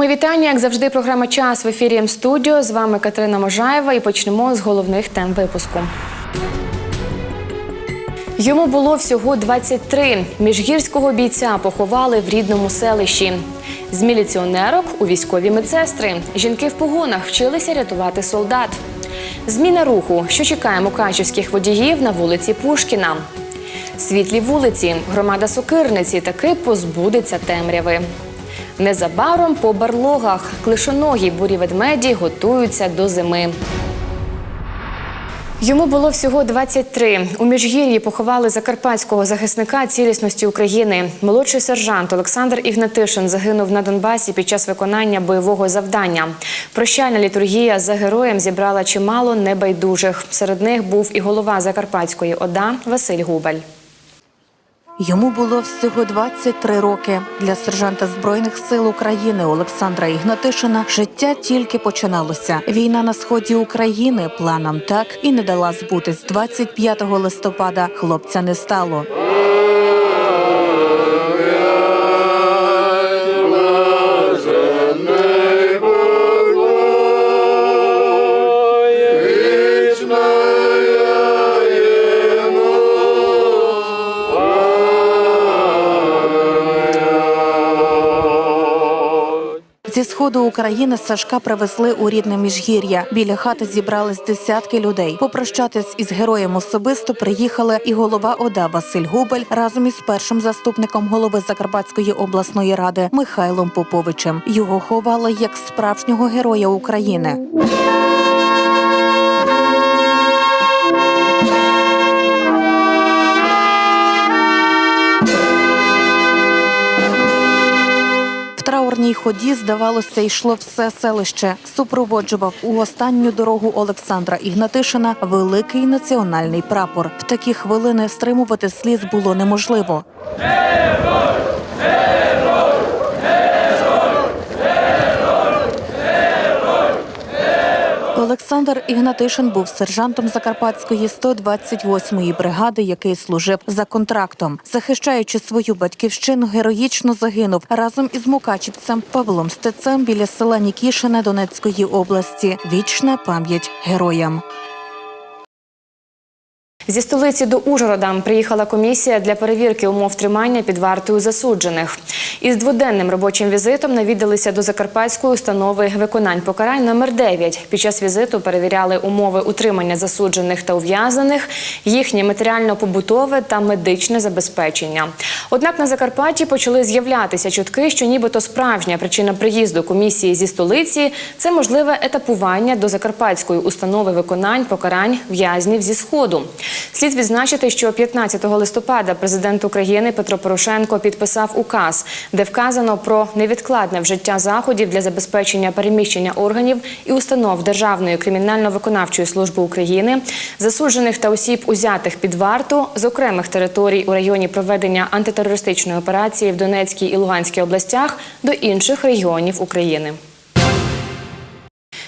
Ми вітання, як завжди, програма Час в ефірі М-студіо. З вами Катерина Можаєва і почнемо з головних тем випуску. Йому було всього 23. Міжгірського бійця поховали в рідному селищі. З міліціонерок у військові медсестри. Жінки в погонах вчилися рятувати солдат. Зміна руху, що чекає мукачівських водіїв на вулиці Пушкіна. Світлі вулиці, громада Сокирниці таки позбудеться темряви. Незабаром по барлогах клишоногі бурі ведмеді готуються до зими. Йому було всього 23. У Міжгір'ї поховали закарпатського захисника цілісності України. Молодший сержант Олександр Ігнатишин загинув на Донбасі під час виконання бойового завдання. Прощальна літургія за героєм зібрала чимало небайдужих. Серед них був і голова Закарпатської ОДА Василь Губель. Йому було всього 23 роки. Для сержанта збройних сил України Олександра Ігнатишина життя тільки починалося. Війна на сході України планам так і не дала збутись. 25 листопада хлопця не стало. Сходу України Сашка привезли у рідне міжгір'я. Біля хати зібрались десятки людей. Попрощатись із героєм особисто приїхали і голова ОДА Василь Губель разом із першим заступником голови Закарпатської обласної ради Михайлом Поповичем. Його ховали як справжнього героя України. В ході, здавалося, йшло все селище. Супроводжував у останню дорогу Олександра Ігнатишина великий національний прапор. В такі хвилини стримувати сліз було неможливо. Олександр Ігнатишин був сержантом Закарпатської 128-ї бригади, який служив за контрактом. Захищаючи свою батьківщину, героїчно загинув разом із мукачівцем Павлом Стецем біля села Нікішине Донецької області. Вічна пам'ять героям. Зі столиці до Ужгорода приїхала комісія для перевірки умов тримання під вартою засуджених. Із дводенним робочим візитом навідалися до Закарпатської установи виконань покарань номер 9 Під час візиту перевіряли умови утримання засуджених та ув'язнених, їхнє матеріально-побутове та медичне забезпечення. Однак на Закарпатті почали з'являтися чутки, що нібито справжня причина приїзду комісії зі столиці це можливе етапування до Закарпатської установи виконань покарань в'язнів зі сходу. Слід відзначити, що 15 листопада президент України Петро Порошенко підписав указ, де вказано про невідкладне вжиття заходів для забезпечення переміщення органів і установ Державної кримінально-виконавчої служби України, засуджених та осіб, узятих під варту з окремих територій у районі проведення антитерористичної операції в Донецькій і Луганській областях до інших регіонів України.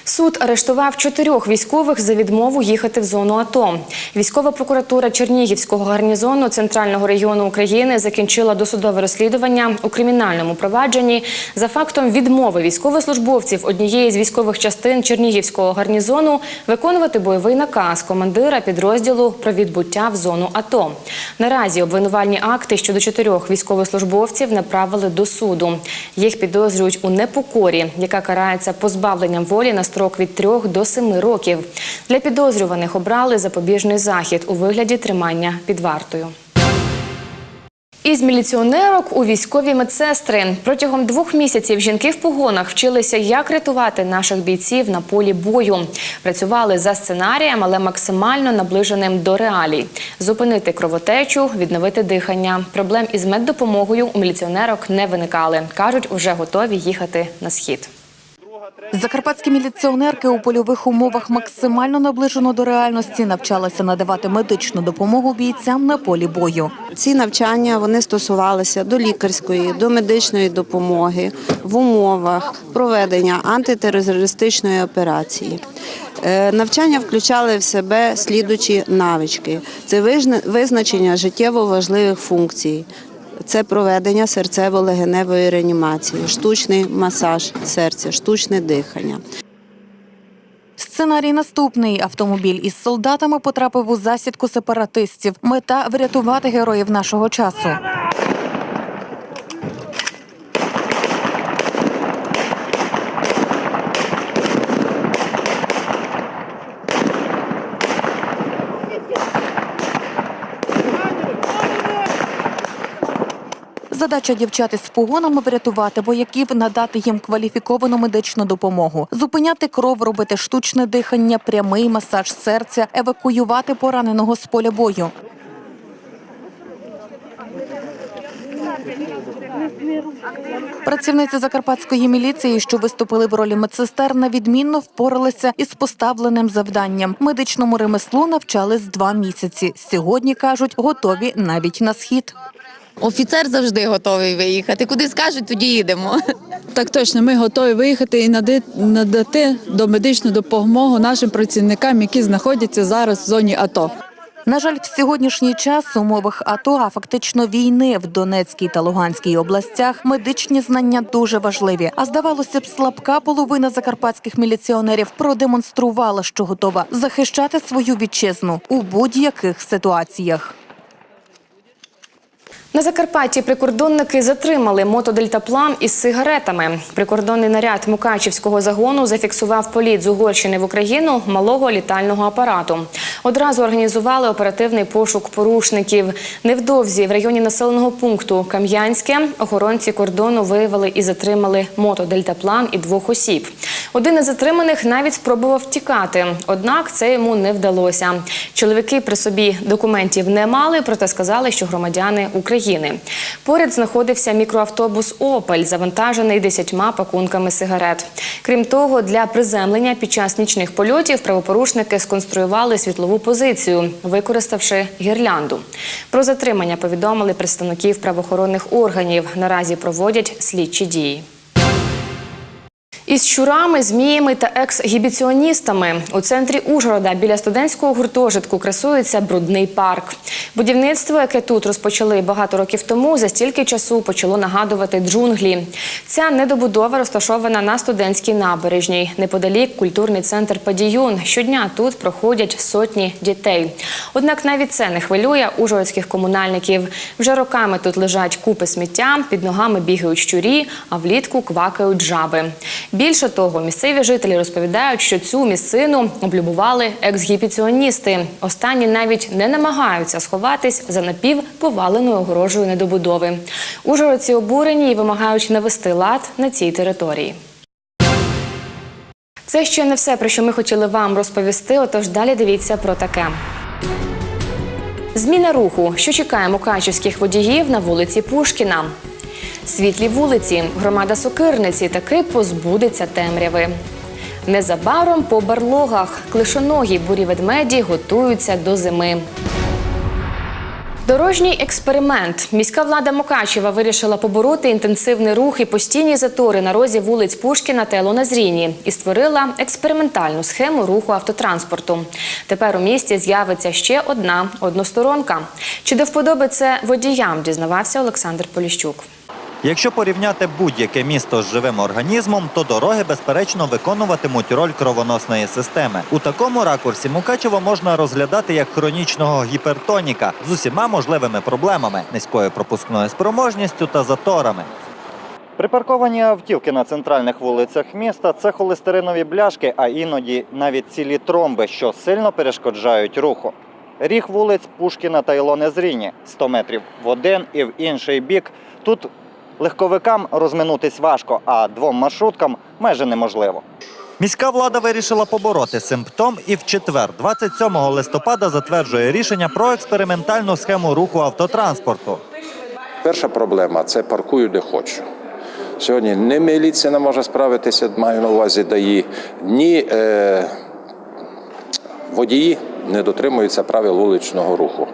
Суд арештував чотирьох військових за відмову їхати в зону АТО. Військова прокуратура Чернігівського гарнізону Центрального регіону України закінчила досудове розслідування у кримінальному провадженні за фактом відмови військовослужбовців однієї з військових частин Чернігівського гарнізону виконувати бойовий наказ командира підрозділу про відбуття в зону АТО. Наразі обвинувальні акти щодо чотирьох військовослужбовців направили до суду. Їх підозрюють у непокорі, яка карається позбавленням волі на строк від 3 до 7 років. Для підозрюваних обрали запобіжний захід у вигляді тримання під вартою. Із міліціонерок у військові медсестри протягом двох місяців жінки в погонах вчилися, як рятувати наших бійців на полі бою. Працювали за сценарієм, але максимально наближеним до реалій: зупинити кровотечу, відновити дихання. Проблем із меддопомогою у міліціонерок не виникали. кажуть, вже готові їхати на схід. Закарпатські міліціонерки у польових умовах максимально наближено до реальності навчалися надавати медичну допомогу бійцям на полі бою. Ці навчання вони стосувалися до лікарської, до медичної допомоги в умовах проведення антитерористичної операції. Е, Навчання включали в себе слідучі навички: це визначення життєво важливих функцій. Це проведення серцево-легеневої реанімації, штучний масаж серця, штучне дихання. Сценарій наступний. Автомобіль із солдатами потрапив у засідку сепаратистів. Мета врятувати героїв нашого часу. Задача дівчат із погонами врятувати вояків, надати їм кваліфіковану медичну допомогу, зупиняти кров, робити штучне дихання, прямий масаж серця, евакуювати пораненого з поля бою. Працівниці закарпатської міліції, що виступили в ролі медсестер, на відмінно впоралися із поставленим завданням. Медичному ремеслу навчались два місяці. Сьогодні кажуть, готові навіть на схід. Офіцер завжди готовий виїхати. Куди скажуть, тоді їдемо. Так точно, ми готові виїхати і надати домедичну допомогу нашим працівникам, які знаходяться зараз в зоні АТО. На жаль, в сьогоднішній час в умовах АТО, а фактично війни в Донецькій та Луганській областях, медичні знання дуже важливі. А здавалося б, слабка половина закарпатських міліціонерів продемонструвала, що готова захищати свою вітчизну у будь-яких ситуаціях. На Закарпатті прикордонники затримали мотодельтаплан із сигаретами. Прикордонний наряд Мукачівського загону зафіксував політ з Угорщини в Україну малого літального апарату. Одразу організували оперативний пошук порушників. Невдовзі в районі населеного пункту Кам'янське охоронці кордону виявили і затримали мотодельтаплан і двох осіб. Один із затриманих навіть спробував втікати, однак це йому не вдалося. Чоловіки при собі документів не мали, проте сказали, що громадяни України. Поряд знаходився мікроавтобус Опель, завантажений десятьма пакунками сигарет. Крім того, для приземлення під час нічних польотів правопорушники сконструювали світлову позицію, використавши гірлянду. Про затримання повідомили представників правоохоронних органів. Наразі проводять слідчі дії. Із щурами, зміями та ексгібіціоністами у центрі Ужгорода біля студентського гуртожитку красується брудний парк. Будівництво, яке тут розпочали багато років тому, за стільки часу почало нагадувати джунглі. Ця недобудова розташована на студентській набережній. Неподалік культурний центр Падіюн. Щодня тут проходять сотні дітей. Однак навіть це не хвилює ужгородських комунальників. Вже роками тут лежать купи сміття, під ногами бігають щурі, а влітку квакають жаби. Більше того, місцеві жителі розповідають, що цю місцину облюбували ексгібіціоністи. Останні навіть не намагаються сховатись за напівповаленою огорожею недобудови. Ужгородці обурені і вимагають навести лад на цій території. Це ще не все, про що ми хотіли вам розповісти. Отож, далі дивіться про таке. Зміна руху, що чекає мукачівських водіїв на вулиці Пушкіна. Світлі вулиці, громада Сокирниці таки позбудеться темряви. Незабаром по барлогах клишоногі бурі ведмеді готуються до зими. Дорожній експеримент. Міська влада Мукачева вирішила побороти інтенсивний рух і постійні затори на розі вулиць Пушкіна та Елоназріні і створила експериментальну схему руху автотранспорту. Тепер у місті з'явиться ще одна односторонка. Чи до вподоби це водіям, дізнавався Олександр Поліщук. Якщо порівняти будь-яке місто з живим організмом, то дороги, безперечно, виконуватимуть роль кровоносної системи. У такому ракурсі Мукачево можна розглядати як хронічного гіпертоніка з усіма можливими проблемами, низькою пропускною спроможністю та заторами. Припарковані автівки на центральних вулицях міста це холестеринові бляшки, а іноді навіть цілі тромби, що сильно перешкоджають руху. Ріг вулиць Пушкіна та Ілони Зріні 100 метрів в один і в інший бік. Тут легковикам розминутись важко, а двом маршруткам майже неможливо. Міська влада вирішила побороти симптом і в четвер, 27 листопада, затверджує рішення про експериментальну схему руху автотранспорту. Перша проблема це паркую де хочу. Сьогодні ні міліція не може справитися, маю на увазі ДАІ, ні е, водії не дотримуються правил вуличного руху.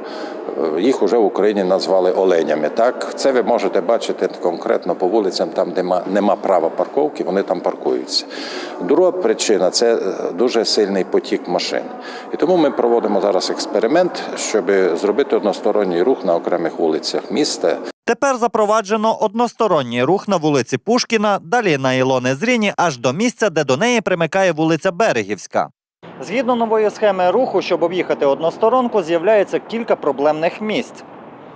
Е, Їх вже в Україні назвали оленями. Так, це ви можете бачити конкретно по вулицям, там, де ма- нема права парковки, вони там паркуються. Друга причина це е, дуже сильний потік машин. І тому ми проводимо зараз експеримент, щоб зробити односторонній рух на окремих вулицях міста. Тепер запроваджено односторонній рух на вулиці Пушкіна, далі на Ілони Зріні, аж до місця, де до неї примикає вулиця Берегівська. Згідно нової схеми руху, щоб об'їхати односторонку, з'являється кілька проблемних місць.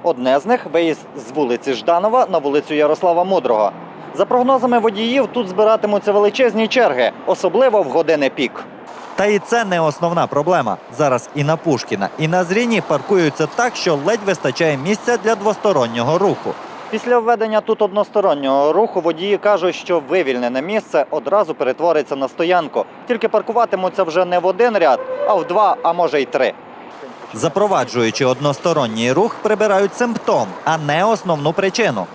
Одне з них виїзд з вулиці Жданова на вулицю Ярослава Мудрого. За прогнозами водіїв, тут збиратимуться величезні черги, особливо в години пік. Та і це не основна проблема. Зараз і на Пушкіна, і на Зріні паркуються так, що ледь вистачає місця для двостороннього руху. Після введення тут одностороннього руху водії кажуть, що вивільнене місце одразу перетвориться на стоянку. Тільки паркуватимуться вже не в один ряд, а в два, а може й три. Запроваджуючи односторонній рух, прибирають симптом, а не основну причину.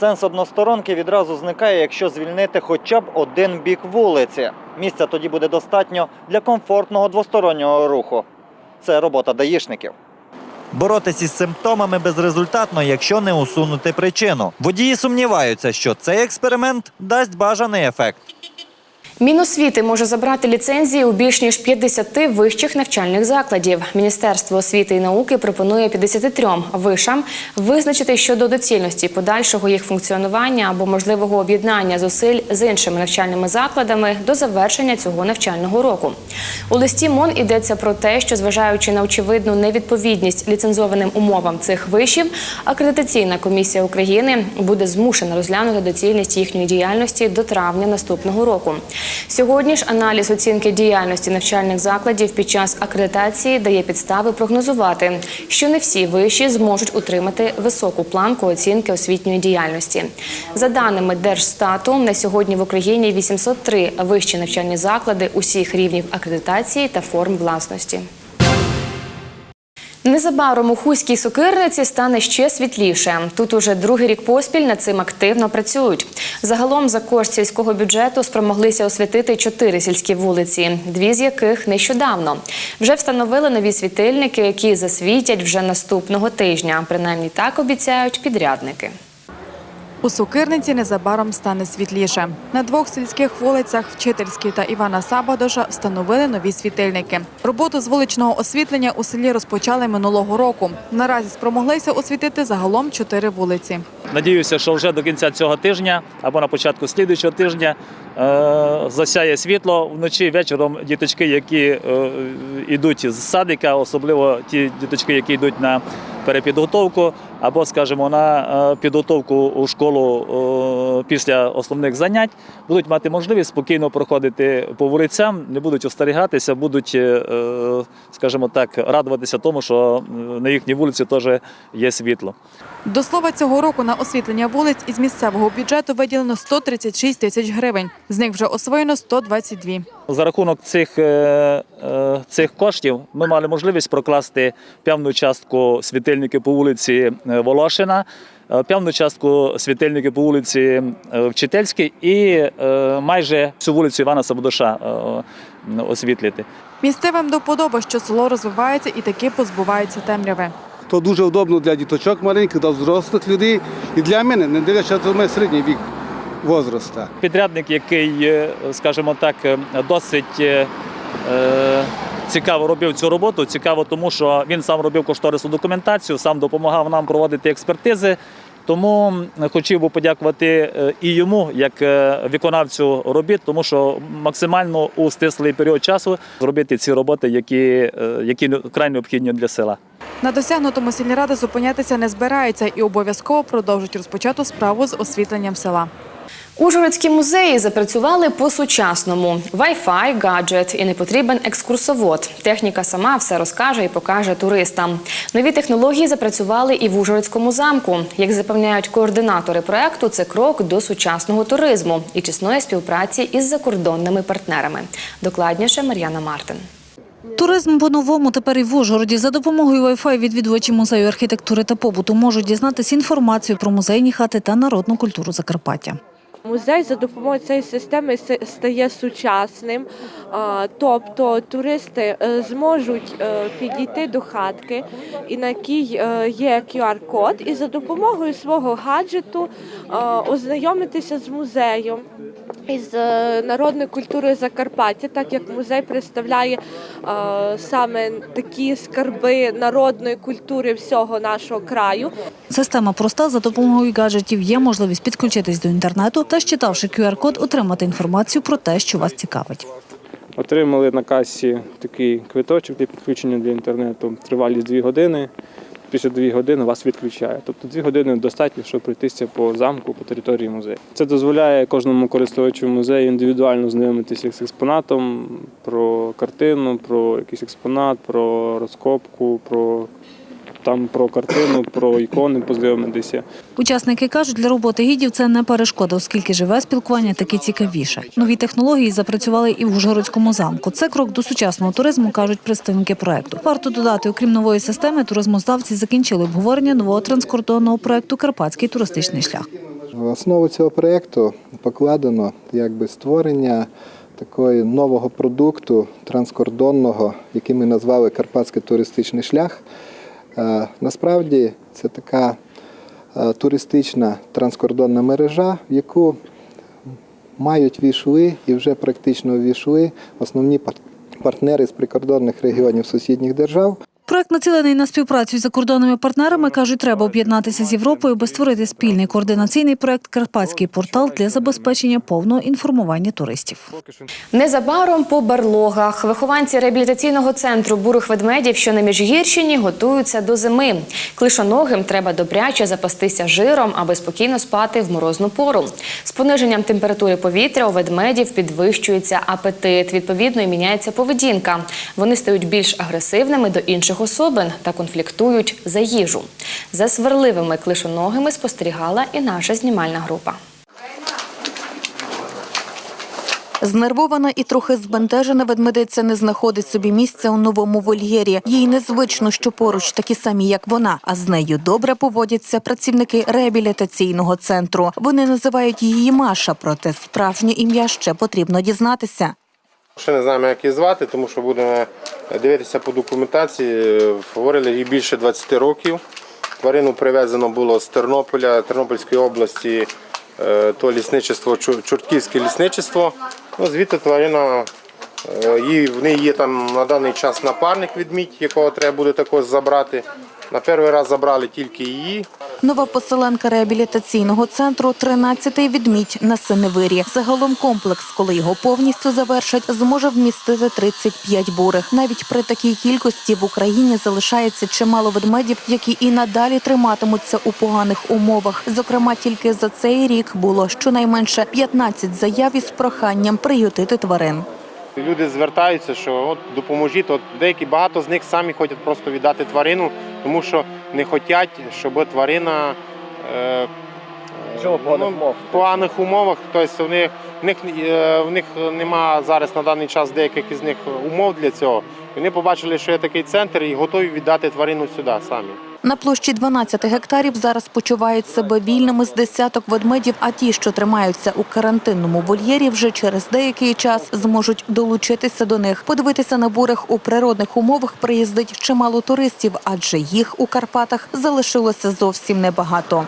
Сенс односторонки відразу зникає, якщо звільнити хоча б один бік вулиці. Місця тоді буде достатньо для комфортного двостороннього руху. Це робота даїшників. Боротися із симптомами безрезультатно, якщо не усунути причину. Водії сумніваються, що цей експеримент дасть бажаний ефект. Міносвіти може забрати ліцензії у більш ніж 50 вищих навчальних закладів. Міністерство освіти і науки пропонує 53 вишам визначити щодо доцільності подальшого їх функціонування або можливого об'єднання зусиль з іншими навчальними закладами до завершення цього навчального року. У листі МОН йдеться про те, що зважаючи на очевидну невідповідність ліцензованим умовам цих вишів, акредитаційна комісія України буде змушена розглянути доцільність їхньої діяльності до травня наступного року. Сьогодні ж аналіз оцінки діяльності навчальних закладів під час акредитації дає підстави прогнозувати, що не всі виші зможуть утримати високу планку оцінки освітньої діяльності. За даними Держстату, на сьогодні в Україні 803 вищі навчальні заклади усіх рівнів акредитації та форм власності. Незабаром у Хуській сокирниці стане ще світліше. Тут уже другий рік поспіль над цим активно працюють. Загалом за кошт сільського бюджету спромоглися освітити чотири сільські вулиці, дві з яких нещодавно. Вже встановили нові світильники, які засвітять вже наступного тижня. Принаймні так обіцяють підрядники. У Сокирниці незабаром стане світліше. На двох сільських вулицях Вчительській та Івана Сабадоша встановили нові світильники. Роботу з вуличного освітлення у селі розпочали минулого року. Наразі спромоглися освітити загалом чотири вулиці. Надіюся, що вже до кінця цього тижня або на початку слідуючого тижня е, засяє світло вночі вечором. Діточки, які е, йдуть з садика, особливо ті діточки, які йдуть на перепідготовку або, скажімо, на е, підготовку у школу е, після основних занять, будуть мати можливість спокійно проходити по вулицям, не будуть остерігатися, будуть, е, скажімо так, радуватися тому, що на їхній вулиці теж є світло. До слова, цього року на освітлення вулиць із місцевого бюджету виділено 136 тисяч гривень. З них вже освоєно 122. За рахунок цих, цих коштів ми мали можливість прокласти певну частку світильників по вулиці Волошина, е, певну частку світильники по вулиці е, Вчительській і е, майже всю вулицю Івана Сабодоша е, освітлити. Місцевим до вподоби, що село розвивається і таки позбувається темряви. То дуже удобно для діточок маленьких, для взрослих людей. І для мене, не дивлячись на мене середній вік возраста. Підрядник, який, е, скажімо так, е, досить е, е, цікаво робив цю роботу. Цікаво, тому що він сам робив кошторисну документацію, сам допомагав нам проводити експертизи. Тому хотів би подякувати е, і йому, як е, виконавцю робіт, тому що максимально у стислий період часу зробити ці роботи, які, е, які край необхідні для села. На досягнутому сільрада зупинятися не збираються і обов'язково продовжать розпочату справу з освітленням села. Ужгородські музеї запрацювали по-сучасному. Wi-Fi, гаджет і не потрібен екскурсовод. Техніка сама все розкаже і покаже туристам. Нові технології запрацювали і в Ужгородському замку. Як запевняють координатори проекту, це крок до сучасного туризму і тісної співпраці із закордонними партнерами. Докладніше Мар'яна Мартин. Туризм по-новому тепер і в Ужгороді. За допомогою Wi-Fi відвідувачі музею архітектури та побуту можуть дізнатися інформацію про музейні хати та народну культуру Закарпаття. Музей за допомогою цієї системи стає сучасним, тобто туристи е, зможуть е, підійти до хатки, і на якій е, є QR-код, і за допомогою свого гаджету ознайомитися з музеєм, із народної культури Закарпаття, так як музей представляє саме такі скарби народної культури всього нашого краю. Система проста. За допомогою гаджетів є можливість підключитись до інтернету та, щитавши QR-код, отримати інформацію про те, що вас цікавить. Отримали на касі такий квиточок для підключення до інтернету. Тривалість 2 години. Після 2 години вас відключає. Тобто 2 години достатньо, щоб пройтися по замку, по території музею. Це дозволяє кожному користувачу музею індивідуально знайомитися з експонатом, про картину, про якийсь експонат, про розкопку, про там про картину, про ікони познайомитися. Учасники кажуть, для роботи гідів це не перешкода, оскільки живе спілкування таки цікавіше. Нові технології запрацювали і в Ужгородському замку. Це крок до сучасного туризму, кажуть представники проекту. Варто додати, окрім нової системи, туризмознавці закінчили обговорення нового транскордонного проекту Карпатський туристичний шлях. В основу цього проєкту покладено якби створення такої нового продукту транскордонного, який ми назвали Карпатський туристичний шлях. Е, Насправді це така е, туристична транскордонна мережа, в яку мають війшли і вже практично війшли основні партнери з прикордонних регіонів сусідніх держав. Проект націлений на співпрацю з закордонними партнерами. кажуть, треба об'єднатися з Європою, аби створити спільний координаційний проект Карпатський портал для забезпечення повного інформування туристів. Незабаром по барлогах вихованці реабілітаційного центру бурих ведмедів, що на Міжгірщині, готуються до зими. Клишоногим треба добряче запастися жиром, аби спокійно спати в морозну пору. З пониженням температури повітря у ведмедів підвищується апетит. Відповідно, і міняється поведінка. Вони стають більш агресивними до інших особин та конфліктують за їжу. За сварливими клишоногими спостерігала і наша знімальна група. Знервована і трохи збентежена ведмедиця не знаходить собі місця у новому вольєрі. Їй незвично, що поруч такі самі, як вона, а з нею добре поводяться працівники реабілітаційного центру. Вони називають її Маша, проте справжнє ім'я ще потрібно дізнатися. Ще не знаємо, як її звати, тому що будемо дивитися по документації. Говорили їй більше 20 років. Тварину привезено було з Тернополя, Тернопільської області, е, то лісничество, Чортківське лісничество. Ну, звідти тварина, е, в неї є там на даний час напарник відмідь, якого треба буде також забрати. На перший раз забрали тільки її, Нова поселенка реабілітаційного центру 13-й відмідь на Синевирі. Загалом комплекс, коли його повністю завершать, зможе вмістити 35 бурих. Навіть при такій кількості в Україні залишається чимало ведмедів, які і надалі триматимуться у поганих умовах. Зокрема, тільки за цей рік було щонайменше 15 заяв із проханням приютити тварин. Люди звертаються, що от допоможіть. От деякі багато з них самі хочуть просто віддати тварину, тому що не хочуть, щоб тварина е, Жила в поганих ну, умовах. в поганих умовах. Тобто в них, в них, е, в них нема зараз на даний час деяких із них умов для цього. Вони побачили, що є такий центр і готові віддати тварину сюди самі. На площі 12 гектарів зараз почувають себе вільними з десяток ведмедів, а ті, що тримаються у карантинному вольєрі, вже через деякий час зможуть долучитися до них. Подивитися на бурих у природних умовах приїздить чимало туристів, адже їх у Карпатах залишилося зовсім небагато.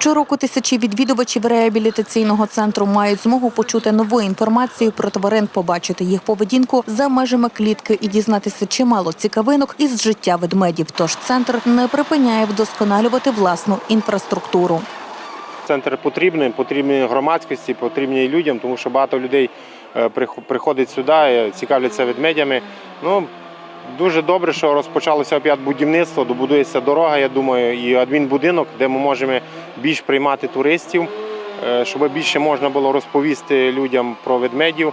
Щороку тисячі відвідувачів реабілітаційного центру мають змогу почути нову інформацію про тварин, побачити їх поведінку за межами клітки і дізнатися чимало цікавинок із життя ведмедів. Тож центр не припиняє вдосконалювати власну інфраструктуру. Центр потрібний, потрібний громадськості, потрібний людям, тому що багато людей е, приходить сюди, е, цікавляться ведмедями. Ну, дуже добре, що розпочалося опять будівництво, добудується дорога, я думаю, і адмінбудинок, де ми можемо більш приймати туристів, е, щоб більше можна було розповісти людям про ведмедів,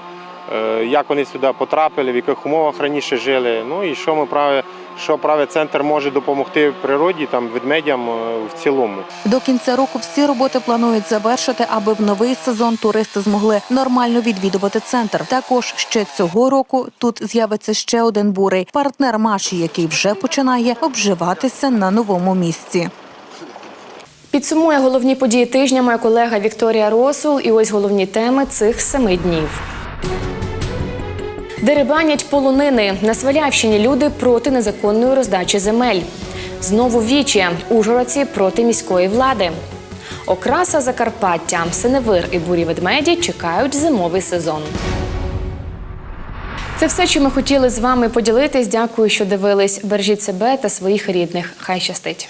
е, як вони сюди потрапили, в яких умовах раніше жили. Ну і що ми праве, що праве центр може допомогти природі, там ведмедям е, в цілому. До кінця року всі роботи планують завершити, аби в новий сезон туристи змогли нормально відвідувати центр. Також ще цього року тут з'явиться ще один бурий партнер Маші, який вже починає обживатися на новому місці. Підсумує головні події тижня моя колега Вікторія Росул. І ось головні теми цих семи днів. Дерибанять полонини. На Свалявщині люди проти незаконної роздачі земель. Знову вічі. Ужгородці проти міської влади. Окраса Закарпаття, Синевир і бурі ведмеді чекають зимовий сезон. Це все, що ми хотіли з вами поділитись. Дякую, що дивились. Бережіть себе та своїх рідних. Хай щастить.